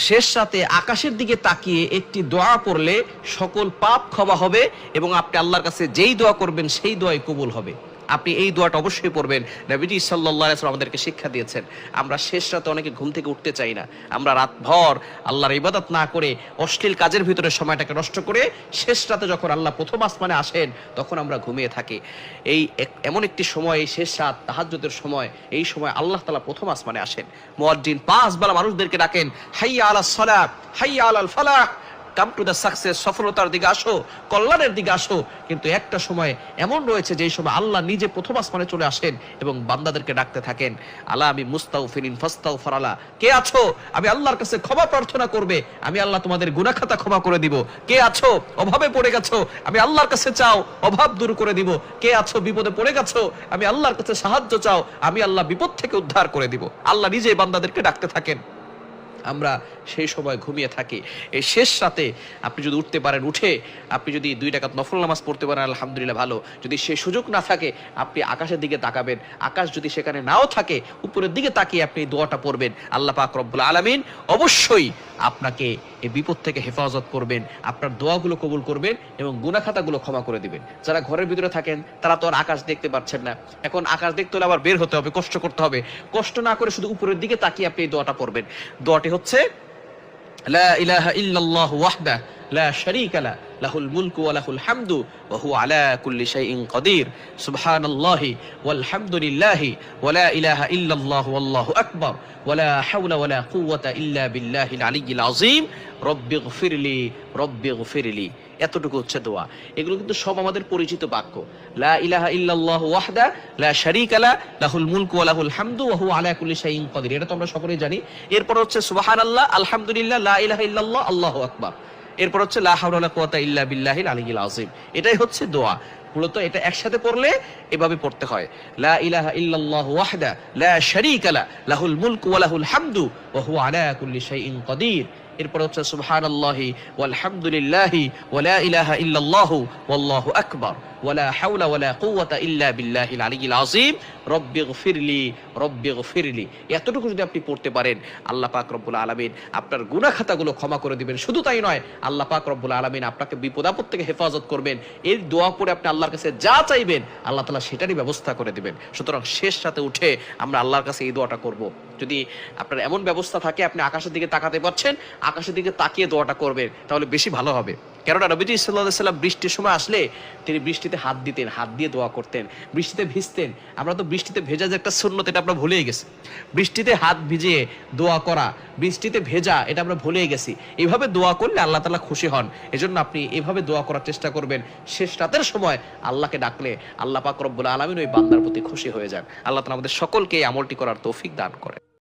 শেষ সাথে আকাশের দিকে তাকিয়ে একটি দোয়া পড়লে সকল পাপ ক্ষমা হবে এবং আপনি আল্লাহর কাছে যেই দোয়া করবেন সেই দোয়াই কবুল হবে। আপনি এই দোয়াটা অবশ্যই পড়বেন। নবীজি সাল্লাহ আমাদেরকে শিক্ষা দিয়েছেন। আমরা শেষ রাতে অনেকে ঘুম থেকে উঠতে চাই না। আমরা রাতভর আল্লাহর ইবাদত না করে অশ্লীল কাজের ভিতরে সময়টাকে নষ্ট করে শেষ রাতে যখন আল্লাহ প্রথম আসমানে আসেন, তখন আমরা ঘুমিয়ে থাকি। এই এমন একটি সময়, এই শেষ রাত, তাহাজ্জুদের সময়, এই সময় আল্লাহ তালা প্রথম আসমানে আসেন। মুয়াজ্জিন পাঁচ বেলা মানুষদেরকে ডাকেন, হাইয়া আলা সলাহ হাইয়া আলাল ফালাহ কাম টু দ্য সাকসেস সফলতার দিকে আসো, কল্যাণের দিকে আসো। কিন্তু একটা সময় এমন রয়েছে, যেই সময় আল্লাহ নিজে প্রথম আসমানে চলে আসেন এবং বান্দাদেরকে ডাকতে থাকেন। আল্লাহ আমি মুস্তাউ ফিরিন ফাস্তাউ ফারালা কে আছো? আমি আল্লাহর কাছে ক্ষমা প্রার্থনা করবে। আমি আল্লাহ তোমাদের গুনাখাতা ক্ষমা করে দিব। কে আছো? অভাবে পড়ে গেছো। আমি আল্লাহর কাছে চাও, অভাব দূর করে দিব। কে আছো? বিপদে পড়ে গেছো। আমি আল্লাহর কাছে সাহায্য চাও। আমি আল্লাহ বিপদ থেকে উদ্ধার করে দিব। আল্লাহ নিজে বান্দাদেরকে ডাকতে থাকেন। আমরা সেই সময় ঘুমিয়ে থাকি। এই শেষ রাতে আপনি যদি উঠতে পারেন, উঠে আপনি যদি দুই টাকা নফল নামাজ পড়তে পারেন, আলহামদুলিল্লাহ ভালো। যদি সে সুযোগ না থাকে, আপনি আকাশের দিকে তাকাবেন। আকাশ যদি সেখানে নাও থাকে, উপরের দিকে তাকিয়ে আপনি দোয়াটা পড়বেন। আল্লাহ পাক রব্বুল আলামিন অবশ্যই আপনাকে এই বিপদ থেকে হেফাজত করবেন। আপনার দোয়াগুলো কবুল করবেন এবং গুনাখাতাগুলো ক্ষমা করে দিবেন। যারা ঘরের ভিতরে থাকেন, তারা তো আর আকাশ দেখতে পাচ্ছেন না। এখন আকাশ দেখতে হলে আবার বের হতে হবে, কষ্ট করতে হবে। কষ্ট না করে শুধু উপরের দিকে তাকিয়ে আপনি এই দোয়াটা পড়বেন। দোয়াটি হচ্ছে লা ইলাহা ইল্লাল্লাহু ওয়াহদা লা শারীকা লা লাহুল মুলকু আলাহুল হামদু ওহু আলা কুল্লি শাইইন কদির। সুবহানাল্লাহি ওয়ালহামদুলিল্লাহি ওয়ালা ইলাহা ইল্লাল্লাহু আল্লাহু আকবার ওয়ালা হাওলা ওয়ালা কুওয়াতা ইল্লা বিল্লাহিল আলিয়্যিল আযীম। রব্বিগফিরলি রব্বিগফিরলি এতটুকু হচ্ছে দোয়া। এগুলো কিন্তু সব আমাদের পরিচিত বাক্য। লা ইলাহা ইল্লাল্লাহু ওয়াহদা, লা শারীকা লা, লাহুল মুলকু ওয়া লাহুল হামদু ওয়া হুয়া আলা কুল্লি শাইইন কাদির। এটা তো আমরা সকলেই জানি। এরপর হচ্ছে সুবহানাল্লাহ, আলহামদুলিল্লাহ, লা ইলাহা ইল্লাল্লাহ, আল্লাহু আকবার। এরপর হচ্ছে লা হাওলা ওয়ালা কুওয়াতা ইল্লা বিল্লাহিল আলিয়্যিল আযীম। এটাই হচ্ছে দোয়া। মূলত এটা একসাথে পড়লে এভাবে পড়তে হয়। লা ইলাহা ইল্লাল্লাহ ওয়াহদা লা শারীকা লাহুল মুলকু ওয়া লাহুল হামদু ওয়া হুয়া আলা কুল্লি শাইইন কাদির। এরপর হচ্ছে সুবহানাল্লাহি ওয়ালহামদুলিল্লাহি ওয়ালা ইলাহা ইল্লাল্লাহু ওয়াল্লাহু আকবার ওয়ালা হাওলা ওয়ালা কুওয়াতা ইল্লা বিল্লাহিল আলিয়্যিল আযীম। রব্বিগফিরলি রব্বিগফিরলি এতটুকু যদি আপনি পড়তে পারেন, আল্লাহ পাক রব্বুল আলামিন আপনার গুনাহ খাতাগুলো ক্ষমা করে দিবেন। শুধু তাই নয়, আল্লাহ পাক রব্বুল আলামিন আপনাকে বিপদ আপদ থেকে হেফাজত করবেন। এই দোয়া পড়ে আপনি আল্লাহর কাছে যা চাইবেন, আল্লাহ তাআলা সেটারই ব্যবস্থা করে দিবেন। সুতরাং শেষ রাতে উঠে আমরা আল্লাহর কাছে এই দোয়াটা করব। যদি আপনার এমন ব্যবস্থা থাকে, আপনি আকাশের দিকে তাকাতে পারছেন, আকাশের দিকে তাকিয়ে দোয়াটা করবেন, তাহলে বেশি ভালো হবে। কেননা নবীজি সাল্লাহ সাল্লাম বৃষ্টির সময় আসলে তিনি বৃষ্টিতে হাত দিতেন, হাত দিয়ে দোয়া করতেন, বৃষ্টিতে ভিজতেন। আমরা তো বৃষ্টিতে ভেজা যে একটা শূন্যত এটা আমরা ভুলেই গেছি। বৃষ্টিতে হাত ভিজিয়ে দোয়া করা, বৃষ্টিতে ভেজা, এটা আমরা ভুলেই গেছি। এভাবে দোয়া করলে আল্লাহ তালা খুশি হন। এজন্য আপনি এভাবে দোয়া করার চেষ্টা করবেন। শেষ রাতের সময় আল্লাহকে ডাকলে আল্লাহ পাক আলমিন ওই বান্দার প্রতি খুশি হয়ে যান। আল্লাহ তালা আমাদের সকলকে এই আমলটি করার তৌফিক দান করে